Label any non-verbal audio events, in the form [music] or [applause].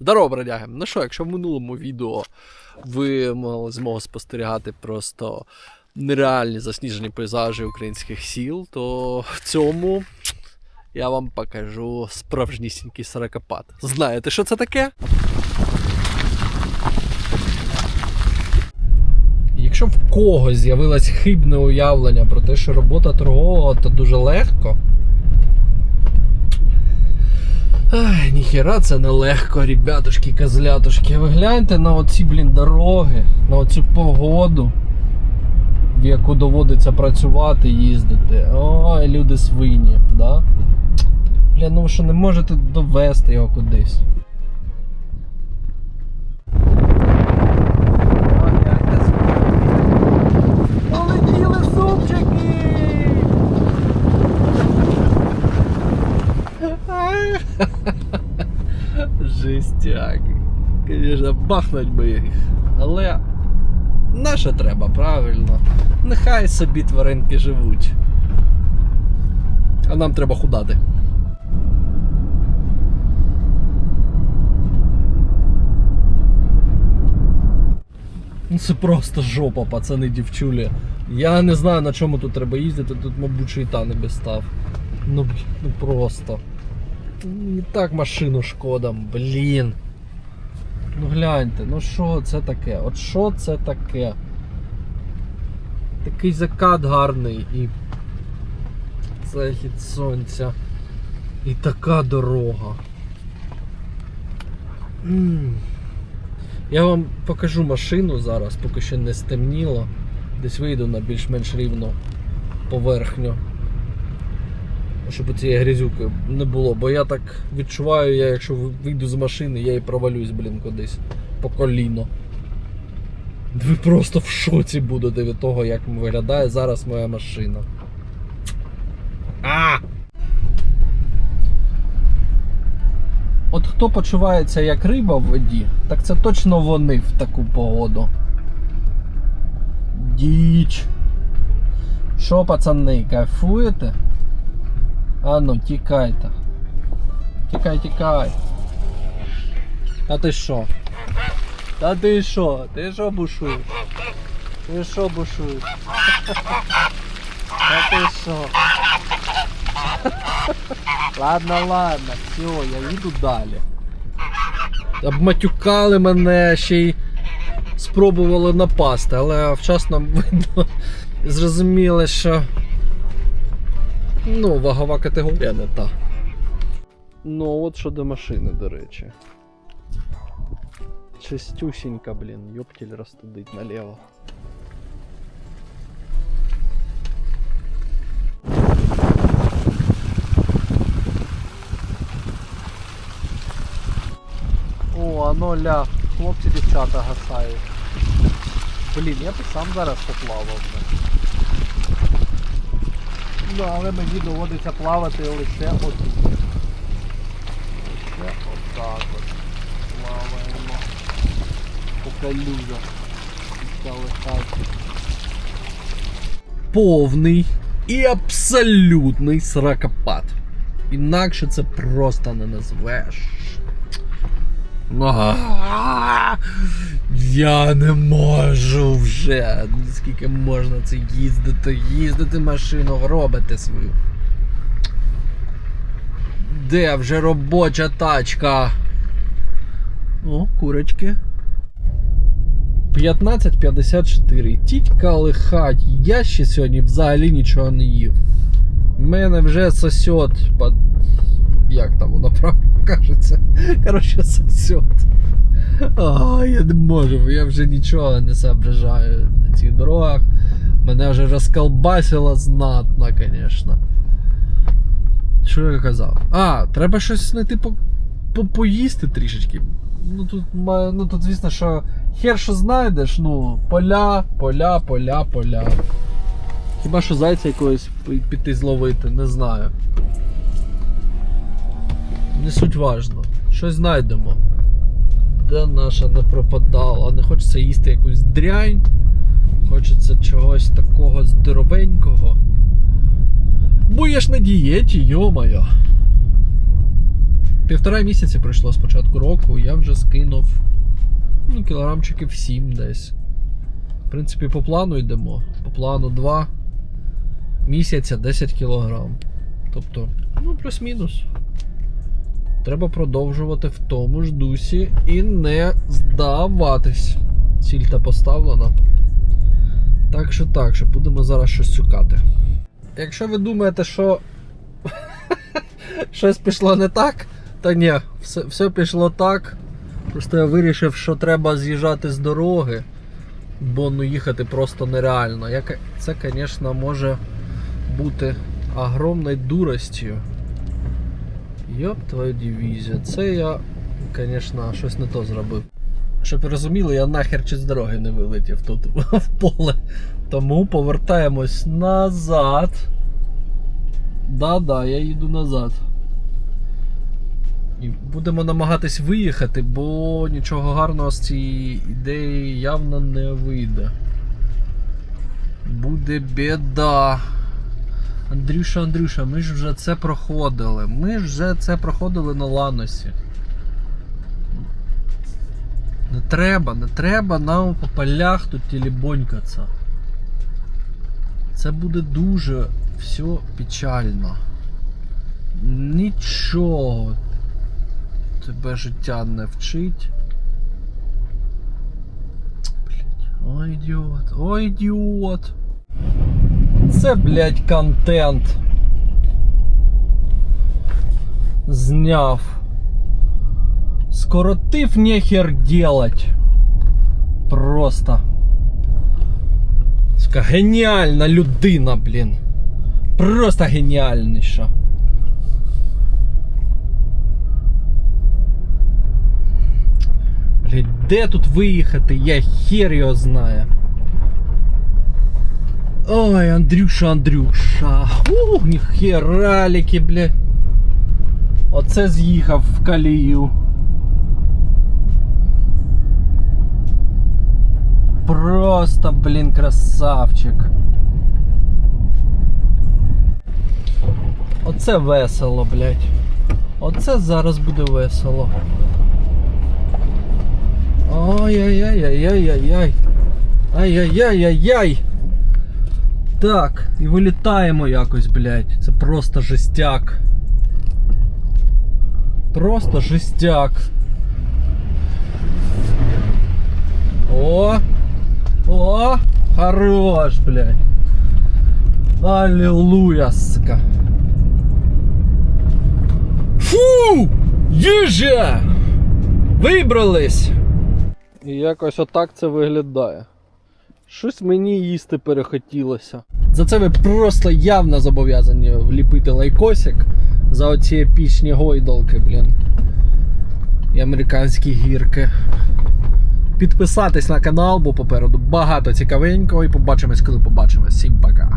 Здорово, бродяги! Ну що, якщо в минулому відео ви мали змогу спостерігати просто нереальні засніжені пейзажі українських сіл, то в цьому я вам покажу справжнісінький сорокопад. Знаєте, що це таке? Якщо в когось з'явилось хибне уявлення про те, що робота торгового то дуже легко. Ай, ніхера це не легко, ребятушки, козлятушки. Ви гляньте на оці, блін, дороги, на оцю погоду, в яку доводиться працювати, їздити. Ой, люди свині, да? Бля, ну ви що не можете довести його кудись. Ой, гляньте, Полетіли супчики! Жестяк. Звісно, бахнуть би їх. Але наше треба, правильно. Нехай собі тваринки живуть. А нам треба худати. Ну це просто жопа, пацани, дівчулі. Я не знаю на чому тут треба їздити, тут, мабуть, і та не би став. Ну, ну просто. І так машину шкода, блін. Ну гляньте, ну що це таке? От що це таке? Такий закат гарний і захід сонця. І така дорога. Я вам покажу машину зараз, поки ще не стемніло. Десь вийду на більш-менш рівну поверхню щоб цієї грязюки не було. Бо я так відчуваю, я якщо вийду з машини, я і провалюсь, блін, кудись по коліно. Ви просто в шоці будете від того, як виглядає зараз моя машина. А! От хто почувається як риба в воді, так це точно вони в таку погоду. Діч. Що, пацани, кайфуєте? А ну, тікайте. Тікай, тікай. Та ти що? Та ти що? Ти що бушуєш? Ти що бушуєш? Та ти що? Ладно, ладно, все, я їду далі. Обматюкали мене ще й спробували напасти, але вчасно видно зрозуміли, що Ну, вагова категорія не та. Ну, от щодо машини, до речі. Чистюсінька, блін, йоптіль розтудить наліво. О, ано ля, хлопці дівчата гасають. Блін, я б сам зараз поплавав. Блін. Ну, але мені доводиться плавати лише отут. Лише отак от. Плаваємо. По калюжах. Повний і абсолютний сракопад. Інакше це просто не назвеш. Я не можу вже. Скільки можна це їздити, їздити машину, робити свою. Де вже робоча тачка? О, курочки. 15.54. Тітька лихать. Я ще сьогодні взагалі нічого не їв. Мене вже сосет. Под... Як там воно правильно кажеться? Коротше, сосет. А, я не можу, я вже нічого не соображаю на цих дорогах. Мене вже розколбасило знатно, звісно. Що я казав? А, треба щось знайти по, по, поїсти трішечки. Ну тут, ну тут, звісно, що хер що знайдеш, ну, поля, поля, поля, поля. Хіба що зайця якогось піти зловити, не знаю. Не суть важно. Щось знайдемо. Де наша не пропадала. Не хочеться їсти якусь дрянь. Хочеться чогось такого здоровенького. Бо я ж на дієті, йо-моє. Півтора місяці пройшло з початку року, я вже скинув ну, кілограмчиків 7 десь. В принципі, по плану йдемо. По плану 2 місяця 10 кілограм. Тобто, ну, плюс-мінус. Треба продовжувати в тому ж дусі і не здаватись. Ціль та поставлена. Так що так, що будемо зараз щось шукати. Якщо ви думаєте, що [laughs] щось пішло не так, то ні, все, все пішло так. Просто я вирішив, що треба з'їжджати з дороги, бо ну їхати просто нереально. Це, звісно, може бути огромною дуростю. Йоп, твою дивізію. Це я, звісно, щось не то зробив. Щоб розуміли, я нахер чи з дороги не вилетів тут [laughs] в поле. Тому повертаємось назад. Да-да, я їду назад. І будемо намагатись виїхати, бо нічого гарного з цієї ідеї явно не вийде. Буде біда. Андрюша, Андрюша, ми ж вже це проходили. Ми ж вже це проходили на Ланосі. Не треба, не треба нам по полях тут тілібонькатися. Це буде дуже все печально. Нічого тебе життя не вчить. Блять, ой ідіот, ой ідіот. Це, блять, контент. Зняв. Скоротив нехер делать. Просто. Сука, геніальна людина, блін. Просто геніальніша. Блять, де тут виїхати? Я хер його знаю. Ой, Андрюша, Андрюша. Ух, ніхераліки, бля. Оце з'їхав в калію. Просто, блін, красавчик. Оце весело, блядь. Оце зараз буде весело. Ой-ой-ой-ой-ой-ой. Ай-яй-яй-яй-яй. Так, і вилітаємо якось, блядь. Це просто жестяк. Просто жестяк. О! О! Хорош, блядь. Аллилуйя, сука. Фу! Їжа! Вибрались! І якось отак це виглядає. Щось мені їсти перехотілося. За це ви просто явно зобов'язані вліпити лайкосик за оці епічні гойдолки, блін. І американські гірки. Підписатись на канал, бо попереду багато цікавенького і побачимось, коли побачимось. Всім пока.